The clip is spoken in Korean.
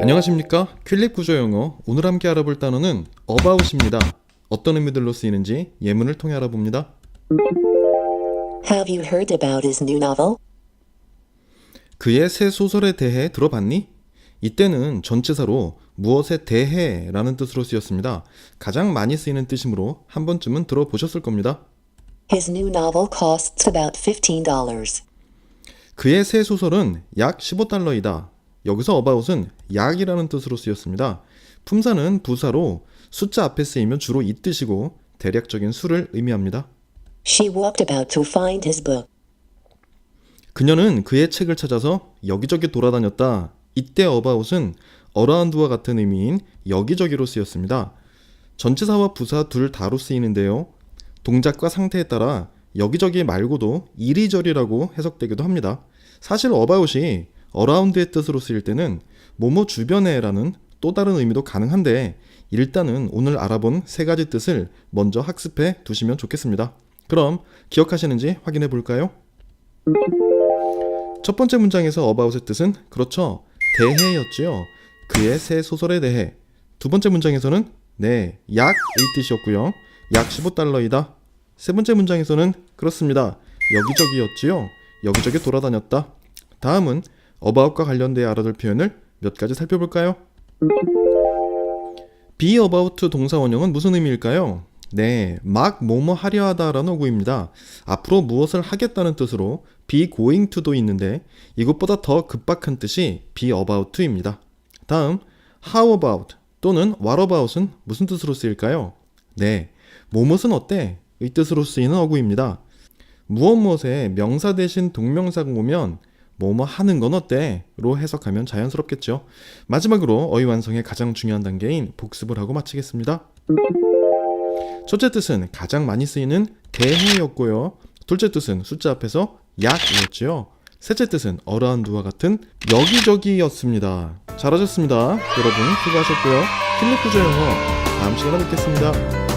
안녕하십니까 퀼립 구조 영어 오늘 함께 알아볼 단어는 about입니다 어떤 의미들로 쓰이는지 예문을 통해 알아봅니다 Have you heard about his new novel? 그의 새 소설에 대해 들어봤니? 이때는 전치사로 무엇에 대해 라는 뜻으로 쓰였습니다 가장 많이 쓰이는 뜻이므로 한 번쯤은 들어보셨을 겁니다 His new novel costs about $15. 그의 새 소설은 약 15달러이다. 여기서 about은 약이라는 뜻으로 쓰였습니다. 품사는 부사로 숫자 앞에 쓰이면 주로 이 뜻이고 대략적인 수를 의미합니다. She walked about to find his book. 그녀는 그의 책을 찾아서 여기저기 돌아다녔다. 이때 about은 around와 같은 의미인 여기저기로 쓰였습니다. 전치사와 부사 둘 다로 쓰이는데요. 동작과 상태에 따라 여기저기 말고도 이리저리라고 해석되기도 합니다. 사실 about이 around의 뜻으로 쓰일 때는 뭐뭐 주변에라는 또 다른 의미도 가능한데 일단은 오늘 알아본 세 가지 뜻을 먼저 학습해 두시면 좋겠습니다. 그럼 기억하시는지 확인해 볼까요? 첫 번째 문장에서 about의 뜻은 그렇죠. 대해였지요. 그의 새 소설에 대해. 두 번째 문장에서는 네, 약의 뜻이었고요. 약 15달러이다. 세 번째 문장에서는 그렇습니다. 여기저기였지요. 여기저기 돌아다녔다. 다음은 about과 관련되어 알아둘 표현을 몇 가지 살펴볼까요? be about 동사 원형은 무슨 의미일까요? 네, 막 뭐뭐 하려 하다라는 어구입니다. 앞으로 무엇을 하겠다는 뜻으로 be going to도 있는데 이것보다 더 급박한 뜻이 be about to입니다. 다음, how about 또는 what about은 무슨 뜻으로 쓰일까요? 네, 뭐뭇은 어때? 의 뜻으로 쓰이는 어구입니다. 무엇 무엇에 명사 대신 동명사가 오면 뭐뭐 하는 건 어때? 로 해석하면 자연스럽겠죠. 마지막으로 어휘 완성의 가장 중요한 단계인 복습을 하고 마치겠습니다. 첫째 뜻은 가장 많이 쓰이는 대해였고요. 둘째 뜻은 숫자 앞에서 약이었지요. 셋째 뜻은 어라운드와 같은 여기저기였습니다. 잘하셨습니다. 여러분 수고하셨고요. 필리프조 영어 다음 시간에 뵙겠습니다.